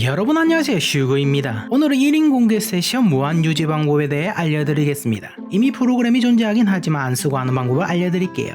여러분 안녕하세요. 슈그입니다. 오늘은 1인 공개 세션 무한 유지 방법에 대해 알려드리겠습니다. 이미 프로그램이 존재하긴 하지만 안 쓰고 하는 방법을 알려드릴게요.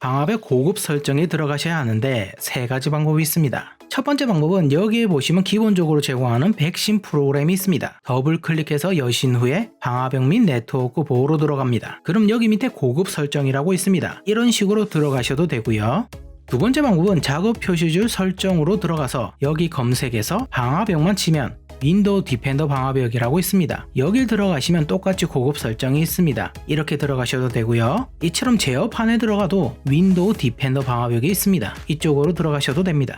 방압의 고급 설정에 들어가셔야 하는데 세 가지 방법이 있습니다. 첫 번째 방법은 여기에 보시면 기본적으로 제공하는 백신 프로그램이 있습니다. 더블 클릭해서 여신 후에 방화벽 및 네트워크 보호로 들어갑니다. 그럼 여기 밑에 고급 설정이라고 있습니다. 이런 식으로 들어가셔도 되고요 두 번째 방법은 작업 표시줄 설정으로 들어가서 여기 검색에서 방화벽만 치면 윈도우 디펜더 방화벽이라고 있습니다. 여길 들어가시면 똑같이 고급 설정이 있습니다. 이렇게 들어가셔도 되고요. 이처럼 제어판에 들어가도 윈도우 디펜더 방화벽이 있습니다. 이쪽으로 들어가셔도 됩니다.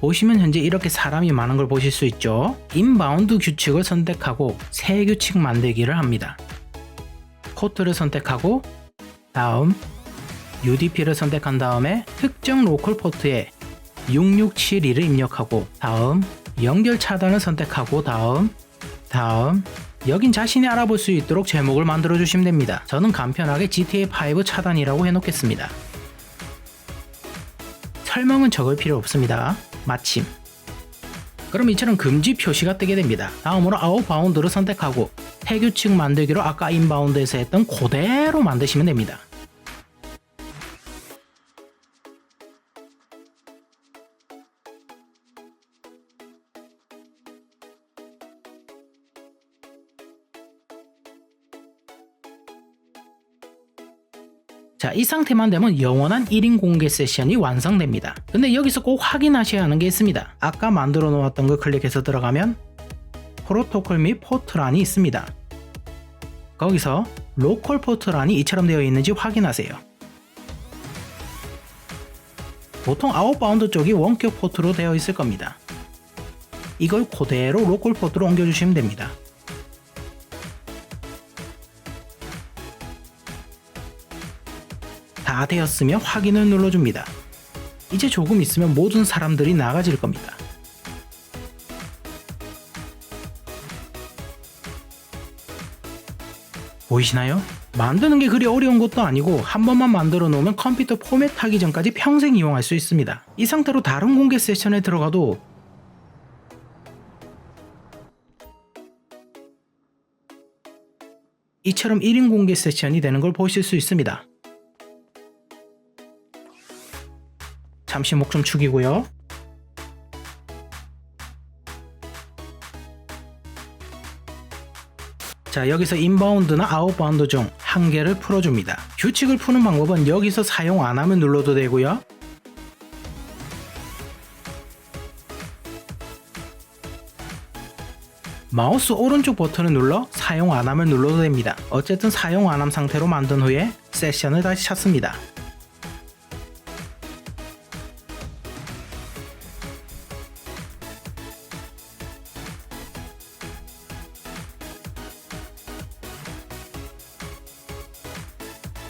보시면 현재 이렇게 사람이 많은 걸 보실 수 있죠. 인바운드 규칙을 선택하고 새 규칙 만들기를 합니다. 코트를 선택하고 다음 UDP를 선택한 다음에 특정 로컬 포트에 6672를 입력하고 다음 연결 차단을 선택하고 다음 다음 여긴 자신이 알아볼 수 있도록 제목을 만들어 주시면 됩니다. 저는 간편하게 GTA5 차단이라고 해놓겠습니다. 설명은 적을 필요 없습니다. 마침 그럼 이처럼 금지 표시가 뜨게 됩니다. 다음으로 아웃바운드를 선택하고 태규칙 만들기로 아까 인바운드에서 했던 그대로 만드시면 됩니다. 자, 이 상태만 되면 영원한 1인 공개 세션이 완성됩니다. 근데 여기서 꼭 확인하셔야 하는 게 있습니다. 아까 만들어 놓았던 걸 클릭해서 들어가면 프로토콜 및 포트란이 있습니다. 거기서 로컬 포트란이 이처럼 되어 있는지 확인하세요. 보통 아웃바운드 쪽이 원격 포트로 되어 있을 겁니다. 이걸 그대로 로컬 포트로 옮겨주시면 됩니다. 다 되었으면 확인을 눌러줍니다. 이제 조금 있으면 모든 사람들이 나가질 겁니다. 보이시나요? 만드는 게 그리 어려운 것도 아니고 한 번만 만들어 놓으면 컴퓨터 포맷하기 전까지 평생 이용할 수 있습니다. 이 상태로 다른 공개 세션에 들어가도 이처럼 1인 공개 세션이 되는 걸 보실 수 있습니다. 잠시 목 좀 축이고요. 자 여기서 인바운드나 아웃바운드 중 한 개를 풀어줍니다. 규칙을 푸는 방법은 여기서 사용 안 하면 눌러도 되고요. 마우스 오른쪽 버튼을 눌러 사용 안 하면 눌러도 됩니다. 어쨌든 사용 안함 상태로 만든 후에 세션을 다시 찾습니다.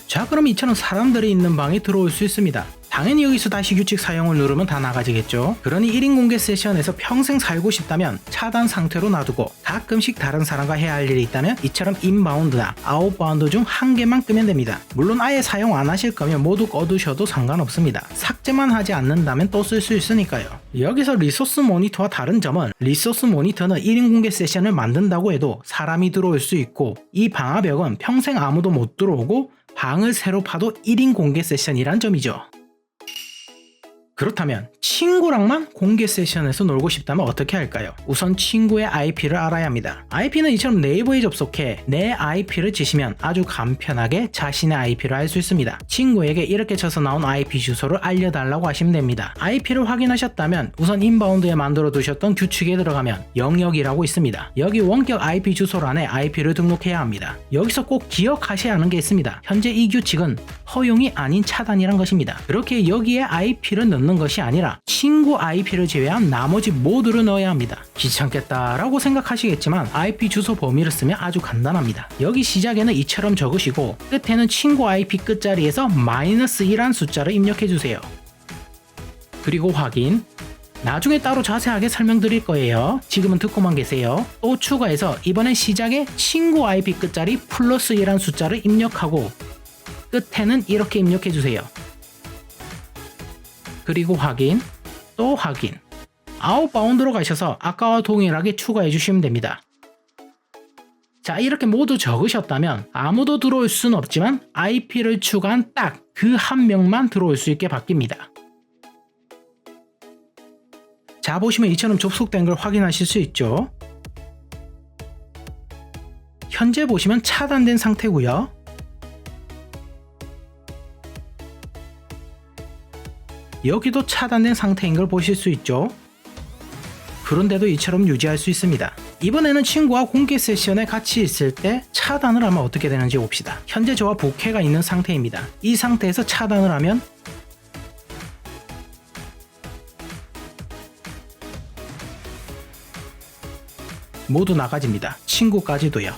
자 그럼 이처럼 사람들이 있는 방에 들어올 수 있습니다. 당연히 여기서 다시 규칙 사용을 누르면 다 나가지겠죠. 그러니 1인 공개 세션에서 평생 살고 싶다면 차단 상태로 놔두고 가끔씩 다른 사람과 해야 할 일이 있다면 이처럼 인바운드나 아웃바운드 중 한 개만 끄면 됩니다. 물론 아예 사용 안 하실 거면 모두 꺼두셔도 상관없습니다. 삭제만 하지 않는다면 또 쓸 수 있으니까요. 여기서 리소스 모니터와 다른 점은 리소스 모니터는 1인 공개 세션을 만든다고 해도 사람이 들어올 수 있고 이 방화벽은 평생 아무도 못 들어오고 방을 새로 파도 1인 공개 세션이란 점이죠. 그렇다면 친구랑만 공개 세션에서 놀고 싶다면 어떻게 할까요? 우선 친구의 IP를 알아야 합니다. IP는 이처럼 네이버에 접속해 내 IP를 치시면 아주 간편하게 자신의 IP를 알 수 있습니다. 친구에게 이렇게 쳐서 나온 IP 주소를 알려달라고 하시면 됩니다. IP를 확인하셨다면 우선 인바운드에 만들어 두셨던 규칙에 들어가면 영역이라고 있습니다. 여기 원격 IP 주소란에 IP를 등록해야 합니다. 여기서 꼭 기억하셔야 하는 게 있습니다. 현재 이 규칙은 허용이 아닌 차단이란 것입니다. 그렇게 여기에 IP를 넣는 것이 아니라 친구 IP를 제외한 나머지 모두를 넣어야 합니다. 귀찮겠다라고 생각하시겠지만 IP 주소 범위를 쓰면 아주 간단합니다. 여기 시작에는 이처럼 적으시고 끝에는 친구 IP 끝자리에서 마이너스 1한 숫자를 입력해 주세요. 그리고 확인. 나중에 따로 자세하게 설명드릴 거예요. 지금은 듣고만 계세요. 또 추가해서 이번엔 시작에 친구 IP 끝자리 플러스 1한 숫자를 입력하고 끝에는 이렇게 입력해 주세요. 그리고 확인, 또 확인. 아웃바운드로 가셔서 아까와 동일하게 추가해 주시면 됩니다. 자, 이렇게 모두 적으셨다면 아무도 들어올 수는 없지만 IP를 추가한 딱 그 한 명만 들어올 수 있게 바뀝니다. 자, 보시면 이처럼 접속된 걸 확인하실 수 있죠. 현재 보시면 차단된 상태고요. 여기도 차단된 상태인 걸 보실 수 있죠. 그런데도 이처럼 유지할 수 있습니다. 이번에는 친구와 공개 세션에 같이 있을 때 차단을 하면 어떻게 되는지 봅시다. 현재 저와 복회가 있는 상태입니다. 이 상태에서 차단을 하면 모두 나가집니다. 친구까지도요.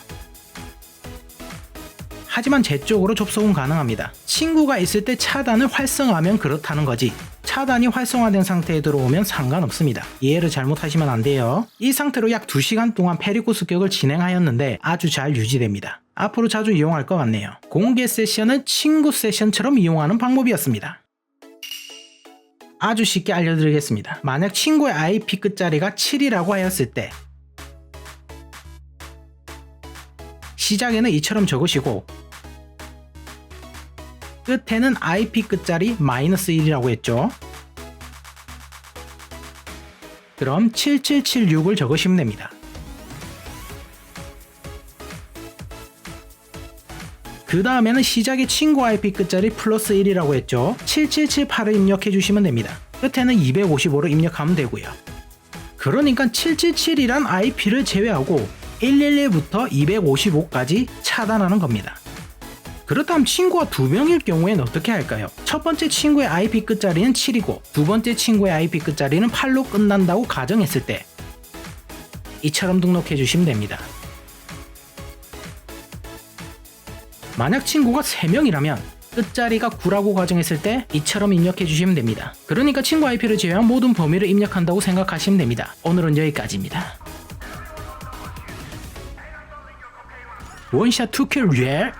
하지만 제 쪽으로 접속은 가능합니다. 친구가 있을 때 차단을 활성화하면 그렇다는 거지. 차단이 활성화된 상태에 들어오면 상관없습니다. 이해를 잘못하시면 안 돼요. 이 상태로 약 2시간 동안 페리코 습격을 진행하였는데 아주 잘 유지됩니다. 앞으로 자주 이용할 것 같네요. 공개 세션을 친구 세션처럼 이용하는 방법이었습니다. 아주 쉽게 알려드리겠습니다. 만약 친구의 IP 끝자리가 7이라고 하였을 때 시작에는 이처럼 적으시고 끝에는 IP 끝자리 마이너스 1이라고 했죠. 그럼 7776을 적으시면 됩니다. 그 다음에는 시작의 친구 IP 끝자리 플러스 1이라고 했죠. 7778을 입력해 주시면 됩니다. 끝에는 255를 입력하면 되고요. 그러니까 777이란 IP를 제외하고 111부터 255까지 차단하는 겁니다. 그렇다면 친구가 두 명일 경우엔 어떻게 할까요? 첫 번째 친구의 IP 끝자리는 7이고 두 번째 친구의 IP 끝자리는 8로 끝난다고 가정했을 때 이처럼 등록해 주시면 됩니다. 만약 친구가 3명이라면 끝자리가 9라고 가정했을 때 이처럼 입력해 주시면 됩니다. 그러니까 친구 IP를 제외한 모든 범위를 입력한다고 생각하시면 됩니다. 오늘은 여기까지입니다. 원샷 투킬 리얼